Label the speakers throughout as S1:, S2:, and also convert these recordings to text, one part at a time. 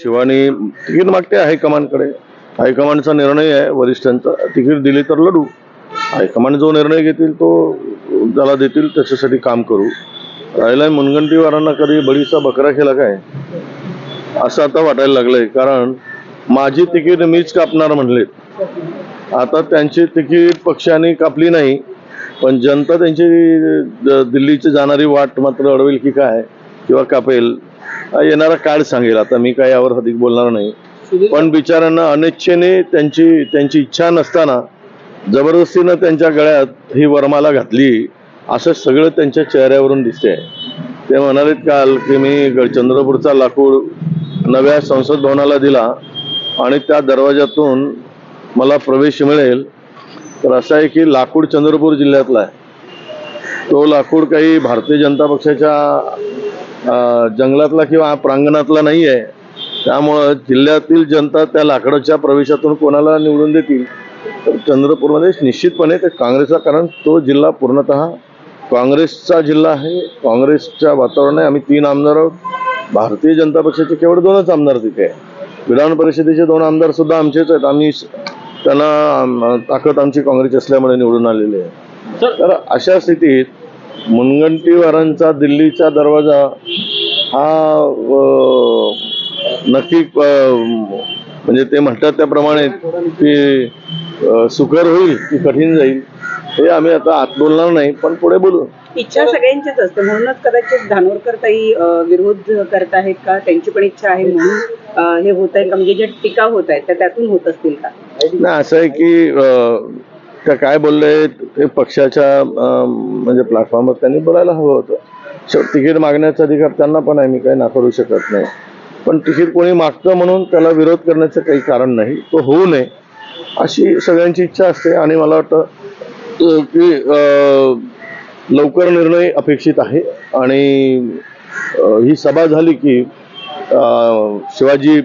S1: Shivani ticket मागते हायकमांडकडे. हायकमांडचा निर्णय आहे वरिष्ठांचा. तिकीट दिली तर लढू. हायकमांड जो निर्णय घेतील तो त्याला देतील त्याच्यासाठी काम करू. राहिला मुनगंटीवारांना कधी बळीचा बकरा केला काय? असं आता वाटायला लागलंय. कारण माझी तिकीट मीच कापणार म्हणले आता त्यांची तिकीट पक्षाने कापली नाही. पण जनता त्यांची दिल्लीची जाणारी वाट मात्र अडवेल की काय? किंवा कापेल? येणारा काळ सांगेल. आता मी काय यावर अधिक बोलणार नाही. पण बिचाऱ्यांना अनिच्छेने त्यांची त्यांची इच्छा नसताना जबरदस्तीनं त्यांच्या गळ्यात ही वरमाला घातली असं सगळं त्यांच्या चेहऱ्यावरून दिसते ते म्हणालेत काल की मी चंद्रपूरचा लाकूड नव्या संसद भवनाला दिला आणि त्या दरवाजातून मला प्रवेश मिळेल तर असं आहे की लाकूड चंद्रपूर जिल्ह्यातला आहे. तो लाकूड काही भारतीय जनता पक्षाच्या जंगलातला किंवा प्रांगणातला नाही आहे त्यामुळं जिल्ह्यातील जनता त्या लाकडाच्या प्रवेशातून कोणाला निवडून देतील तर चंद्रपूरमध्ये निश्चितपणे ते काँग्रेसचा कारण तो जिल्हा पूर्णतः काँग्रेसचा जिल्हा आहे. काँग्रेसच्या वातावरण आहे आम्ही तीन आमदार आहोत. भारतीय जनता पक्षाचे केवळ दोनच आमदार तिथे आहे विधान परिषदेचे दोन आमदार सुद्धा आमचेच आहेत. आम्ही त्यांना ताकद आमची काँग्रेस असल्यामुळे निवडून आलेले आहे. तर अशा स्थितीत मुनगंटीवारांचा दिल्लीचा दरवाजा हा नक्की म्हणजे ते म्हणतात त्याप्रमाणे की सुकर होईल की कठीण जाईल हे आम्ही आता आत बोलणार नाही पण पुढे बोलू.
S2: इच्छा सगळ्यांचीच असते म्हणूनच कदाचित धानोरकर ताई अं, विरोध करत आहेत का? त्यांची पण इच्छा आहे म्हणून हे होत आहे का? म्हणजे जे टीका होत आहेत त्या त्यातून होत असतील का?
S1: नाही असं आहे की त्या काय बोलले ते पक्षाच्या म्हणजे प्लॅटफॉर्मवर त्यांनी बोलायला हवं होतं. शेवट तिकीट मागण्याचा अधिकार त्यांना पण आहे मी काही नाकारू शकत नाही. पण तिकीट कोणी मागतं म्हणून त्याला विरोध करण्याचं काही कारण नाही तो होऊ नये अशी सगळ्यांची इच्छा असते. आणि मला वाटतं की लवकर निर्णय अपेक्षित आहे. आणि ही सभा झाली की शिवाजी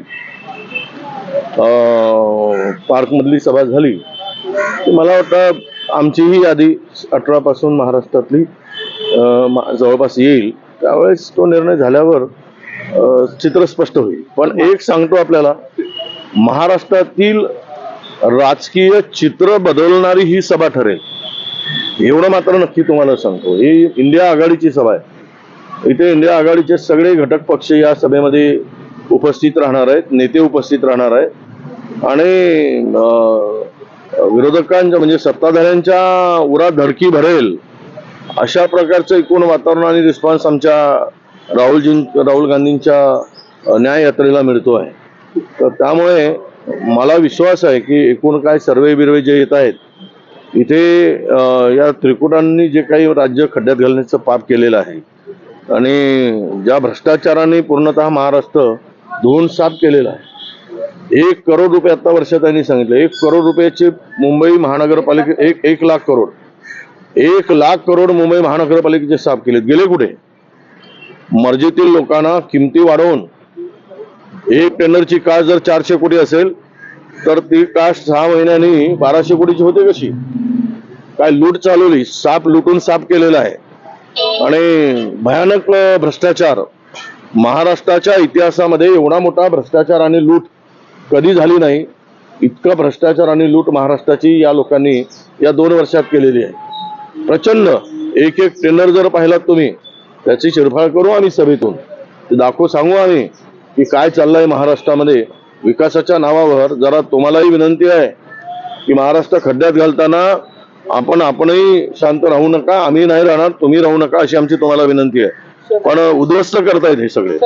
S1: पार्कमधली सभा झाली मला वाटतं आमची ही यादी अठरा पासून महाराष्ट्रातली जवळपास येईल. त्यावेळेस तो निर्णय झाल्यावर चित्र स्पष्ट होईल. पण एक सांगतो आपल्याला महाराष्ट्रातील राजकीय चित्र बदलणारी ही सभा ठरेल. एवढं मात्र नक्की तुम्हाला सांगतो. ही इंडिया आघाडीची सभा आहे. इथे इंडिया आघाडीचे सगळे घटक पक्ष या सभेमध्ये उपस्थित राहणार आहेत नेते उपस्थित राहणार आहेत. आणि विरोधकांच्या म्हणजे सत्ताधाऱ्यांच्या उरा धडकी भरेल अशा प्रकारचं एकूण वातावरण आणि रिस्पॉन्स आमच्या राहुलजी राहुल गांधींच्या न्याय यात्रेला मिळतो आहे. तर त्यामुळे मला विश्वास आहे की एकूण काय सर्वे बिर्वे जे येत आहेत इथे या त्रिकुटांनी जे काही राज्य खड्ड्यात घालण्याचं पाप केलेलं आहे आणि ज्या भ्रष्टाचाराने पूर्णतः महाराष्ट्र धुवून साफ केलेला आहे एक करोड रुपये आता वर्षात त्यांनी सांगितलं. एक करोड रुपयाचे मुंबई महानगरपालिके एक एक लाख करोड. एक लाख करोड मुंबई महानगरपालिकेचे साफ केलेत. गेले कुठे? मर्जीतील लोकांना किमती वाढवून एक टेंडरची कास्ट जर चारशे कोटी असेल तर ती कास्ट सहा महिन्यांनी बाराशे कोटीची होते कशी? काय लूट चालवली साप लुटून साफ केलेला आहे. आणि भयानक भ्रष्टाचार. महाराष्ट्राच्या इतिहासामध्ये एवढा मोठा भ्रष्टाचार आणि लूट कधी झाली नाही इतका भ्रष्टाचार आणि लूट महाराष्ट्राची या लोकांनी या दोन वर्षात केलेली आहे. प्रचंड एक एक टेंडर जर पाहिलात तुम्ही त्याची शिरफाळ करू आम्ही सभेतून. ते दाखवू सांगू आम्ही की काय चाललंय महाराष्ट्रामध्ये. विकासाच्या नावावर जरा तुम्हालाही विनंती आहे की महाराष्ट्र खड्ड्यात घालताना आपण आपणही शांत राहू नका आम्ही नाही राहणार तुम्ही राहू नका अशी आमची तुम्हाला विनंती आहे. पण उद्ध्वस्त करतायत हे सगळे.